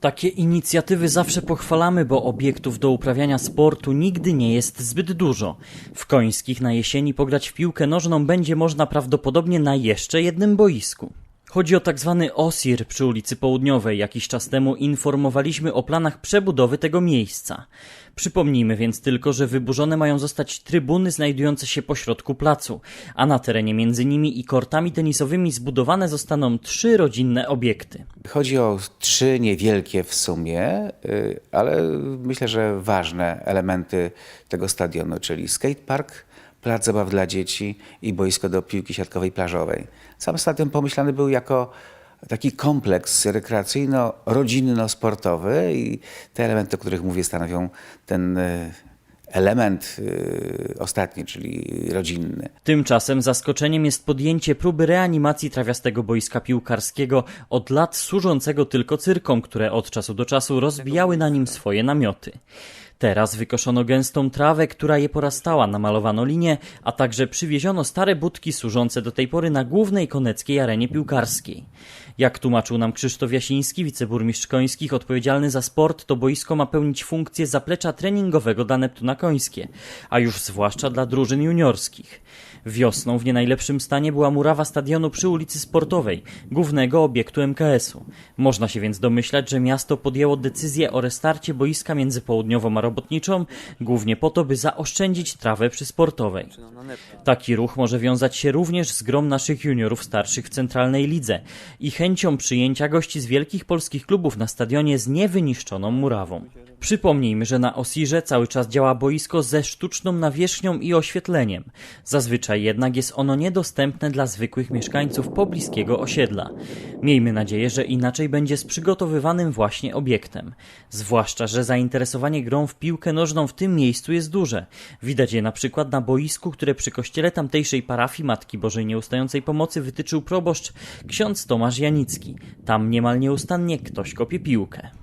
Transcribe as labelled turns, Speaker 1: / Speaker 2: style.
Speaker 1: Takie inicjatywy zawsze pochwalamy, bo obiektów do uprawiania sportu nigdy nie jest zbyt dużo. W Końskich na jesieni pograć w piłkę nożną będzie można prawdopodobnie na jeszcze jednym boisku. Chodzi o tak zwany OSIR przy ulicy Południowej. Jakiś czas temu informowaliśmy o planach przebudowy tego miejsca. Przypomnijmy więc tylko, że wyburzone mają zostać trybuny znajdujące się pośrodku placu, a na terenie między nimi i kortami tenisowymi zbudowane zostaną trzy rodzinne obiekty.
Speaker 2: Chodzi o trzy niewielkie w sumie, y, ale myślę, że ważne elementy tego stadionu, czyli skatepark, plac zabaw dla dzieci i boisko do piłki siatkowej plażowej. Sam stadion pomyślany był jako taki kompleks rekreacyjno-rodzinno-sportowy i te elementy, o których mówię, stanowią ten y, element y, ostatni, czyli rodzinny.
Speaker 1: Tymczasem zaskoczeniem jest podjęcie próby reanimacji trawiastego boiska piłkarskiego od lat służącego tylko cyrkom, które od czasu do czasu rozbijały na nim swoje namioty. Teraz wykoszono gęstą trawę, która je porastała, namalowano linie, a także przywieziono stare budki służące do tej pory na głównej koneckiej arenie piłkarskiej. Jak tłumaczył nam Krzysztof Jasiński, wiceburmistrz Końskich odpowiedzialny za sport, to boisko ma pełnić funkcję zaplecza treningowego dla Neptuna Końskie, a już zwłaszcza dla drużyn juniorskich. Wiosną w nie najlepszym stanie była murawa stadionu przy ulicy Sportowej, głównego obiektu MKS-u. Można się więc domyślać, że miasto podjęło decyzję o restarcie boiska między Południową a Robotniczą, głównie po to, by zaoszczędzić trawę przy Sportowej. Taki ruch może wiązać się również z grom naszych juniorów starszych w Centralnej Lidze i chęcią przyjęcia gości z wielkich polskich klubów na stadionie z niewyniszczoną murawą. Przypomnijmy, że na Osirze cały czas działa boisko ze sztuczną nawierzchnią i oświetleniem. Zazwyczaj jednak jest ono niedostępne dla zwykłych mieszkańców pobliskiego osiedla. Miejmy nadzieję, że inaczej będzie z przygotowywanym właśnie obiektem. Zwłaszcza, że zainteresowanie grą w piłkę nożną w tym miejscu jest duże. Widać je na przykład na boisku, które przy kościele tamtejszej parafii Matki Bożej Nieustającej Pomocy wytyczył proboszcz ksiądz Tomasz Janicki. Tam niemal nieustannie ktoś kopie piłkę.